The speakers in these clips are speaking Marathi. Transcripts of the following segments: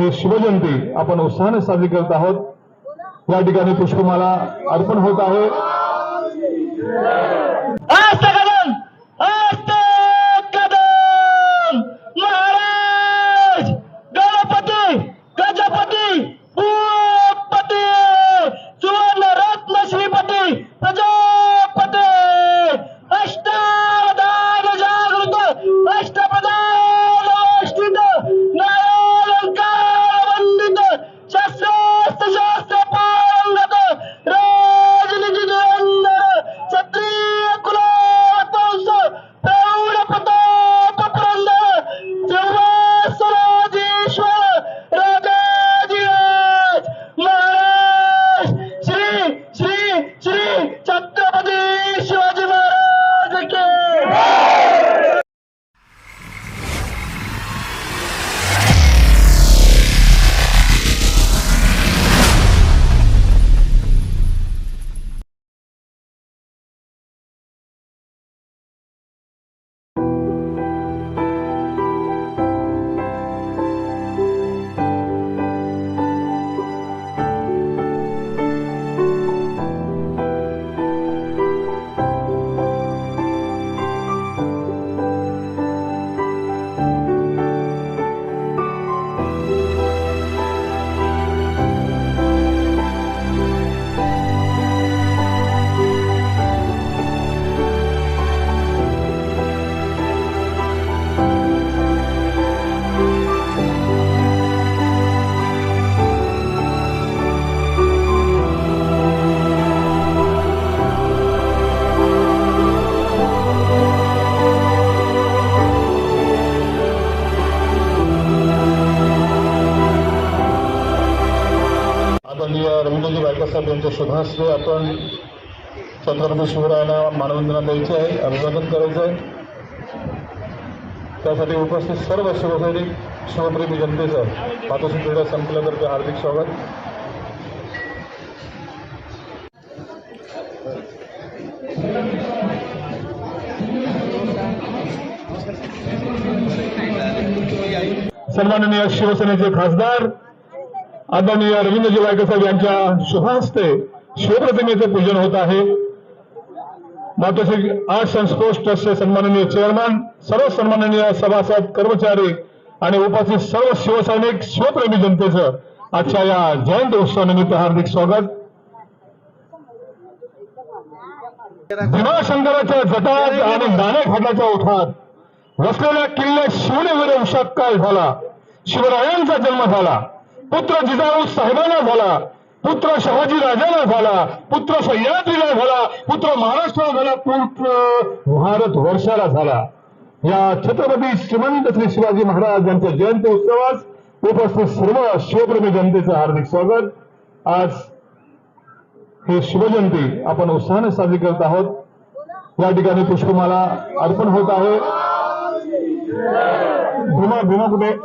हे शिवजयंती आपण उत्साहाने साजरी करत आहोत. या ठिकाणी पुष्पमाला अर्पण होत आहे. आदरणीय बायकोसाहेब यांच्या शुभास्ते आपण छत्रपती शिवरायांना मानवंदना द्यायची आहे अभिवादन करायचं आहे. त्यासाठी उपस्थित सर्व शिवसैनिक शिवप्रेमी जनतेचं मातोश्री क्रीडा संकुलातर्फे हार्दिक स्वागत. सन्माननीय शिवसेनेचे खासदार आदरणीय रवींद्रजी वायकर साहेब यांच्या शुभहस्ते शिवप्रतिमेचे पूजन होत आहे. मातोश्री आर्ट्स अँड स्पोर्ट्स ट्रस्टचे सन्माननीय चेअरमन सर्व सन्माननीय सभासद कर्मचारी आणि उपस्थित सर्व शिवसैनिक शिवप्रेमी जनतेचं आजच्या या जयंती उत्सवानिमित्त हार्दिक स्वागत. भीमाशंकराच्या जटात आणि नाणेघाटाच्या ओठात वसलेल्या किल्ले शिवनेवर उषात काय झाला? शिवरायांचा जन्म झाला. पुत्र जिजाऊ साहेबांना झाला पुत्र शहाजी राजाला झाला पुत्र सह्याद्रीला झाला पुत्र महाराष्ट्राला झाला पुत्र भारत वर्षाला झाला. या छत्रपती श्रीमंत श्री शिवाजी महाराज यांच्या जयंती उत्सवास उपस्थित सर्व शिवप्रेमी जनतेचं हार्दिक स्वागत. आज हे शिवजयंती आपण उत्साहाने साजरी करत आहोत. या ठिकाणी पुष्पमाला अर्पण होत आहे. भीमा भीमा कुठे?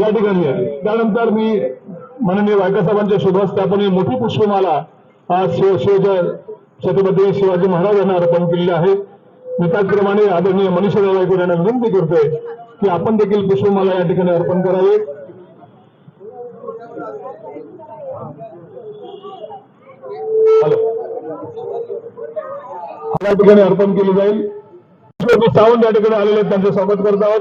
या ठिकाणी आहे. त्यानंतर मी माननीय वायकासाहेबांच्या साहेबांच्या आपण ही मोठी पुष्पमाला आज शिव शिवजय छत्रपती शिवाजी महाराज यांना अर्पण केलेली आहे. मी त्याचप्रमाणे आदरणीय मनीषा वायकर यांना विनंती करतोय की आपण देखील पुष्पमाला या ठिकाणी अर्पण करावे. या ठिकाणी अर्पण केली जाईल. सावंत या ठिकाणी आलेले आहेत त्यांचं स्वागत करत आहोत.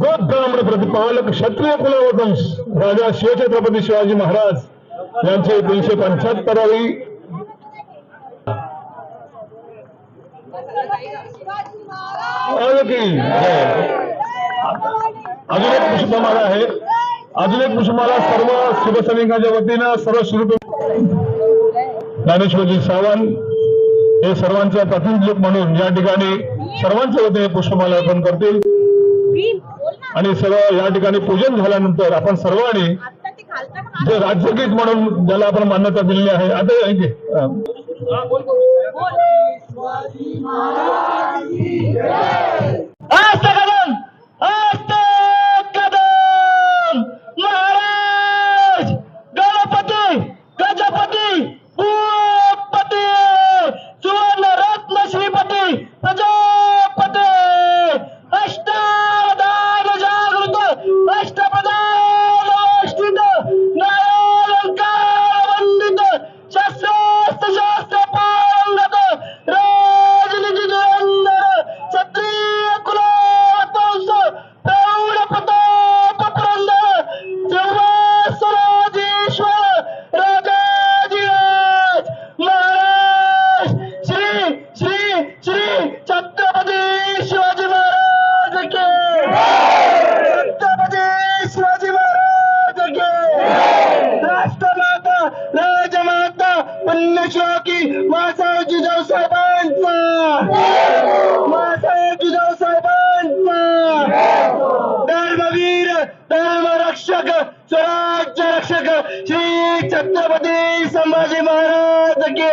गोब्राह्मण प्रतिपालक क्षत्रिय कुलवंश राजा शिवछत्रपती शिवाजी महाराज यांचे तीनशे पंच्याहत्तरावी अजून एक पुष्पमाला आहे. अजून एक पुष्पमाला सर्व शिवसैनिकांच्या वतीनं सर्व शिवप्रेमी ज्ञानेश्वरजी सावंत हे सर्वांचे प्रतिनिधित्व म्हणून या ठिकाणी सर्वांच्या वतीने पुष्पमाला अर्पण करतील. आणि सर्व या ठिकाणी पूजन झाल्यानंतर आपण सर्वांनी जे राज्यगीत म्हणून ज्याला आपण मान्यता दिलेली आहे आता ऐके. महाराज! धर्म रक्षक स्वराज्य रक्षक श्री छत्रपती संभाजी महाराज की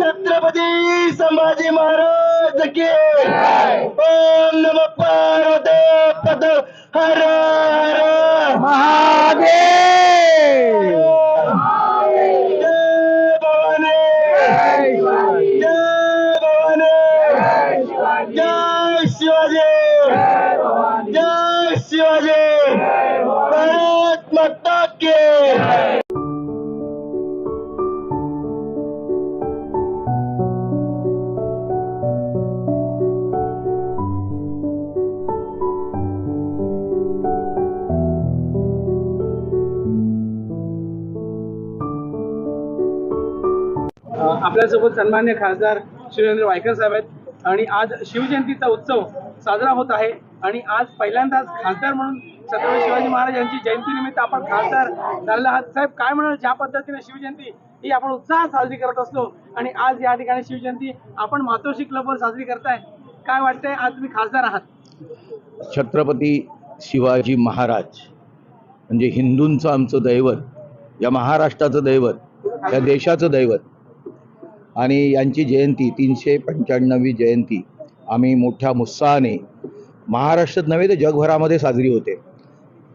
छत्रपती संभाजी महाराज की ओम नम पार्वते पद हर हर महादेव! जय भवानी! जय भवानी! जय शिवाजी! शिवाजी! भारत माता के आपल्यासोबत सन्मान्य खासदार शिवेंद्र वायकर साहेब आहेत. आणि आज शिवजयंतीचा उत्सव साजरा होत आहे. आणि आज पहिल्यांदाच खासदार म्हणून छत्रपती शिवाजी महाराज यांची जयंतीनिमित्त आपण खासदार झालेला आहात. साहेब काय म्हणाल? ज्या पद्धतीने शिवजयंती ही आपण उत्साहात साजरी करत असतो आणि आज या ठिकाणी शिवजयंती आपण मातोश्री क्लबवर साजरी करताय काय वाटतंय? आज तुम्ही खासदार आहात. छत्रपती शिवाजी महाराज म्हणजे हिंदूंचं आमचं दैवत या महाराष्ट्राचं दैवत या देशाचं दैवत. आणि यांची जयंती तीनशे पंच्याण्णवी जयंती आम्ही मोठ्या उत्साहाने महाराष्ट्रात नव्हे तर जगभरामध्ये साजरी होते.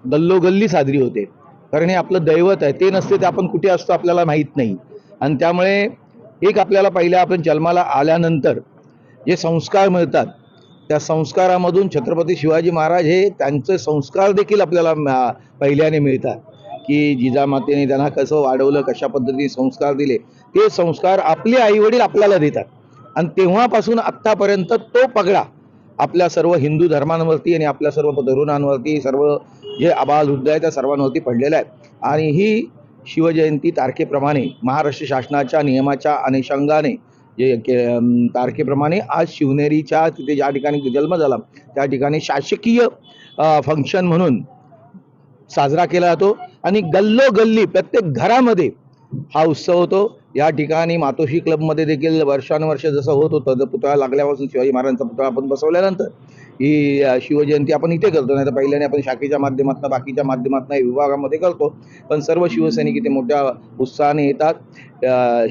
गल्लोगल्ली साजरी होते. कारण हे आपलं दैवत आहे. ते नसते ते आपण कुठे असतो आपल्याला माहीत नाही. आणि त्यामुळे एक आपल्याला पहिल्या आपण जन्माला आल्यानंतर जे संस्कार मिळतात त्या संस्कारामधून छत्रपती शिवाजी महाराज हे त्यांचे संस्कार देखील आपल्याला पहिल्याने मिळतात. की जिजामातेने त्यांना कसं वाढवलं कशा पद्धतीने संस्कार दिले ते संस्कार आपले आईवडील आपल्याला देतात. आणि तेव्हापासून आत्तापर्यंत तो पगडा आपल्या सर्व हिंदू धर्मांवरती आणि आपल्या सर्व तरुणांवरती सर्व जे आबाल वृद्ध आहे त्या सर्वांवरती पडलेलं आहे आणि ही शिवजयंती तारखेप्रमाणे महाराष्ट्र शासनाच्या नियमाच्या अनुषंगाने जे के- तारखेप्रमाणे आज शिवनेरीच्या तिथे ज्या ठिकाणी जन्म झाला त्या ठिकाणी शासकीय फंक्शन म्हणून साजरा केला जातो. आणि गल्लोगल्ली प्रत्येक घरामध्ये हा उत्सव होतो. या ठिकाणी मातोशी क्लबमध्ये देखील वर्षानुवर्ष जसं होत होतं जर पुतळा लागल्यापासून शिवाजी महाराजांचा पुतळा आपण बसवल्यानंतर ही शिवजयंती आपण इथे करतो. नाही तर पहिल्याने आपण शाखेच्या माध्यमातून बाकीच्या माध्यमातून विभागामध्ये करतो. पण सर्व शिवसैनिक इथे मोठ्या उत्साहाने येतात.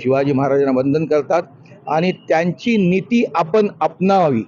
शिवाजी महाराजांना वंदन करतात. आणि त्यांची नीती आपण अपनावावी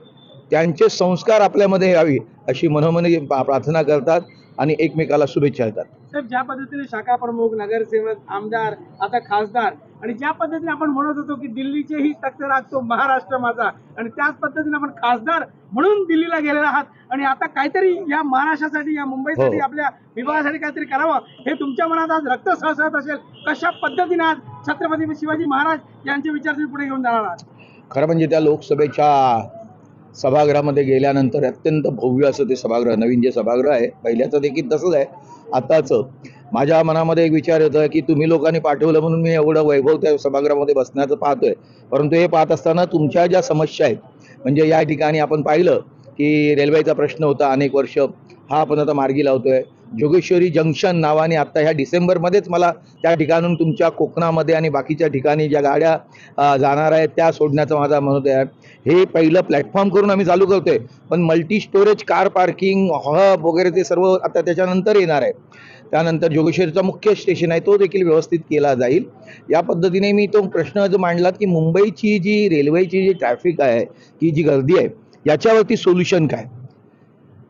त्यांचे संस्कार आपल्यामध्ये यावी अशी मनोमनी प्रार्थना करतात आणि एकमेकाला शुभेच्छा देतात. साहेब ज्या पद्धतीने शाखा प्रमुख नगरसेवक आमदार आता खासदार आणि ज्या पद्धतीने आपण म्हणत होतो की दिल्लीचेही तख्त राखतो महाराष्ट्र माझा आणि त्याच पद्धतीने आपण खासदार म्हणून दिल्लीला गेलेला आहात आणि आता काहीतरी या महाराष्ट्रासाठी या मुंबईसाठी हो. आपल्या विभागासाठी काहीतरी करावं हे तुमच्या मनात आज रक्त सहसत असेल कशा पद्धतीने आज छत्रपती शिवाजी महाराज यांचे विचार तुम्ही पुढे घेऊन जाणार आहात खरं म्हणजे त्या लोकसभेच्या सभागृहामध्ये गेल्यानंतर अत्यंत भव्य असं ते सभागृह नवीन जे सभागृह आहे पहिल्याचं देखील तसंच आहे. आताचं माझ्या मनामध्ये एक विचार येतो की तुम्ही लोकांनी पाठवलं म्हणून मी एवढं वैभव त्या सभागृहामध्ये बसण्याचं पाहतोय. परंतु हे पाहत असताना तुमच्या ज्या समस्या आहेत म्हणजे या ठिकाणी आपण पाहिलं की रेल्वेचा प्रश्न होता अनेक वर्ष हा आपण आता मार्गी लावतोय. जोगेश्वरी जंक्शन नावाने आता ह्या डिसेंबरमध्येच मला त्या ठिकाणून तुमच्या कोकणामध्ये आणि बाकीच्या ठिकाणी ज्या गाड्या जाणार आहेत त्या सोडण्याचा माझा म्हणत आहे. हे पहिलं प्लॅटफॉर्म करून आम्ही चालू करतोय. पण multi storage car parking hub वगैरे ते सर्व आता त्याच्यानंतर येणार आहे. त्यानंतर जोगेश्वरीचा मुख्य स्टेशन आहे तो देखील व्यवस्थित केला जाईल. या पद्धतीने मी तो प्रश्न जो मांडलात की मुंबईची जी रेल्वेची जी ट्रॅफिक आहे की जी गर्दी आहे याच्यावरती सोल्युशन काय?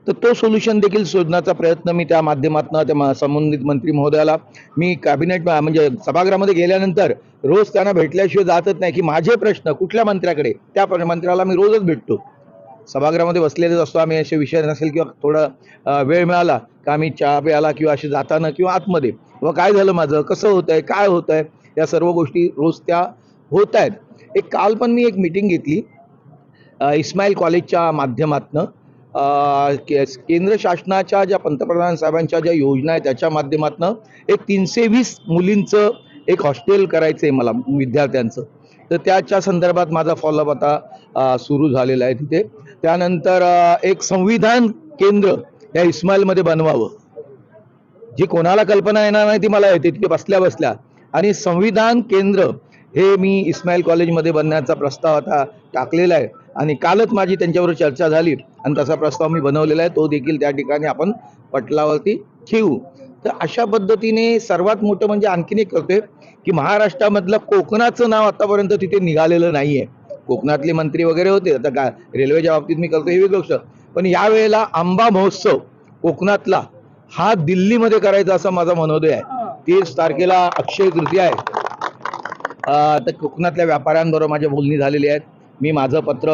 तर तो सोल्युशन देखील शोधण्याचा प्रयत्न मी त्या माध्यमातून त्या संबंधित मंत्री महोदयाला मी कॅबिनेट म्हणजे सभागृहामध्ये गेल्यानंतर रोज त्यांना भेटल्याशिवाय जातच नाही की माझे प्रश्न कुठल्या मंत्र्याकडे? त्या मंत्र्याला मी रोजच भेटतो. सभागृहामध्ये बसलेलेच असतो आम्ही असे विषय नसेल किंवा थोडा वेळ मिळाला का आम्ही चहा प्यायला किंवा असे जाताना किंवा आतमध्ये. व काय झालं माझं? कसं होत आहे काय होत आहे या सर्व गोष्टी रोज त्या होत आहेत एक काल पण मी एक मिटिंग घेतली इस्माईल कॉलेजच्या माध्यमातनं. केंद्र शासनाच्या ज्या पंतप्रधान साहेबांच्या ज्या योजना आहेत त्याच्या माध्यमातनं एक तीनशे वीस मुलींचं एक हॉस्टेल करायचं आहे मला विद्यार्थ्यांचं. तर त्याच्या संदर्भात माझा फॉलोअप आता सुरू झालेला आहे तिथे. त्यानंतर एक संविधान केंद्र या इस्माईलमध्ये बनवावं. जी कोणाला कल्पना येणार नाही ती मला येते तिथे बसल्या बसल्या. आणि संविधान केंद्र हे मी इस्माईल कॉलेजमध्ये बनण्याचा प्रस्ताव आता टाकलेला आहे. आणि कालच माझी त्यांच्यावर चर्चा झाली आणि तसा प्रस्ताव मी बनवलेला आहे तो देखील त्या ठिकाणी आपण पटलावरती ठेवू. तर अशा पद्धतीने सर्वात मोठं म्हणजे आणखीन एक करतोय की महाराष्ट्रामधलं कोकणाचं नाव आतापर्यंत तिथे निघालेलं नाही आहे कोकणातले मंत्री वगैरे होते आता का रेल्वेच्या बाबतीत मी करतो हे वेगळं गोष्ट. पण यावेळेला आंबा महोत्सव कोकणातला हा दिल्लीमध्ये करायचा असा माझा मनोदय आहे. तीस तारखेला अक्षय तृतीया आहे. तर कोकणातल्या व्यापाऱ्यांबरोबर माझ्या बोलणी झालेली आहेत. मी माझं पत्र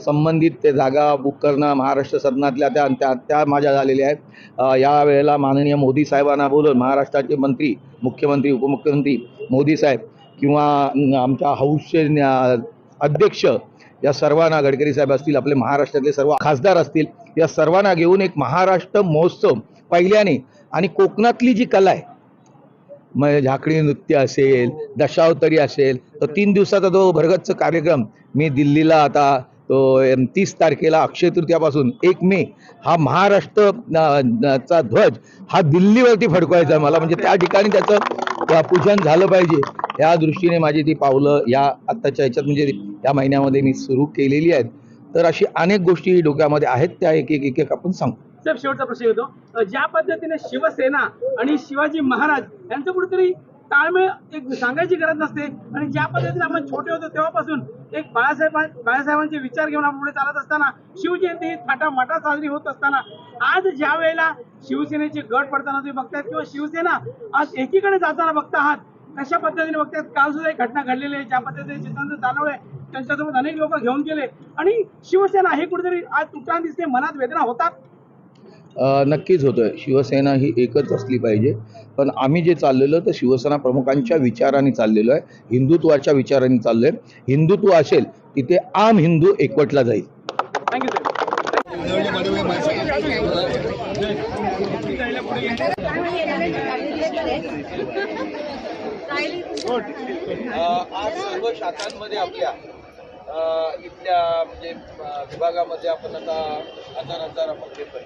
संबंधित ते जागा बुक करणं महाराष्ट्र सदनातल्या त्या त्या त्या माझ्या झालेल्या आहेत. या वेळेला माननीय मोदी साहेबांना बोलून महाराष्ट्राचे मंत्री मुख्यमंत्री उपमुख्यमंत्री मोदी साहेब किंवा आमच्या हाऊसचे अध्यक्ष या सर्वांना गडकरी साहेब असतील आपले महाराष्ट्रातले सर्व खासदार असतील या सर्वांना घेऊन एक महाराष्ट्र महोत्सव पहिल्याने आणि कोकणातली जी कला आहे मग झाकडी नृत्य असेल दशावतरी असेल तर तीन दिवसाचा तो भरगतचा कार्यक्रम. मी दिल्लीला आता तो तीस तारखेला अक्षय तृतीयापासून एक मे हा महाराष्ट्र चा ध्वज हा दिल्लीवरती फडकवायचा आहे मला. म्हणजे त्या ठिकाणी त्याचं पूजन झालं पाहिजे. या दृष्टीने माझी ती पावलं या आत्ताच्या ह्याच्यात म्हणजे या महिन्यामध्ये मी सुरू केलेली आहेत. तर अशी अनेक गोष्टी डोक्यामध्ये आहेत त्या एक एक एक एक आपण सांगू. साहेब शेवटचा प्रश्न येतो ज्या पद्धतीने शिवसेना आणि शिवाजी महाराज यांचं कुठेतरी ताळमेळ एक सांगायची गरज नसते आणि ज्या पद्धतीने आपण छोटे होतो तेव्हापासून एक बाळासाहेब बाळासाहेबांचे विचार घेऊन आपण पुढे चालत असताना शिवजयंती ही थाटामाटा साजरी होत असताना आज ज्या वेळेला शिवसेनेचे गट पडताना तुम्ही बघतायत किंवा शिवसेना आज एकीकडे जाताना बघता आहात कशा पद्धतीने बघतायत? काल सुद्धा एक घटना घडलेली आहे ज्या पद्धतीने जितेंद्र दानवळे त्यांच्यासोबत अनेक लोक घेऊन गेले आणि शिवसेना हे कुठेतरी आज तुटताना दिसते मनात वेदना होतात. नक्कीच होतोय. शिवसेना ही एकच असली पाहिजे. पण आम्ही जे चाललेलो तर शिवसेना प्रमुखांच्या विचाराने चाललेलो आहे. हिंदुत्वाच्या विचाराने आहे हिंदुत्व असेल तिथे आम हिंदू एकवटला जाईल. आज सर्व शाखांमध्ये आपल्या इथल्या म्हणजे विभागामध्ये आपण आता हजार हजार आपण घेतोय.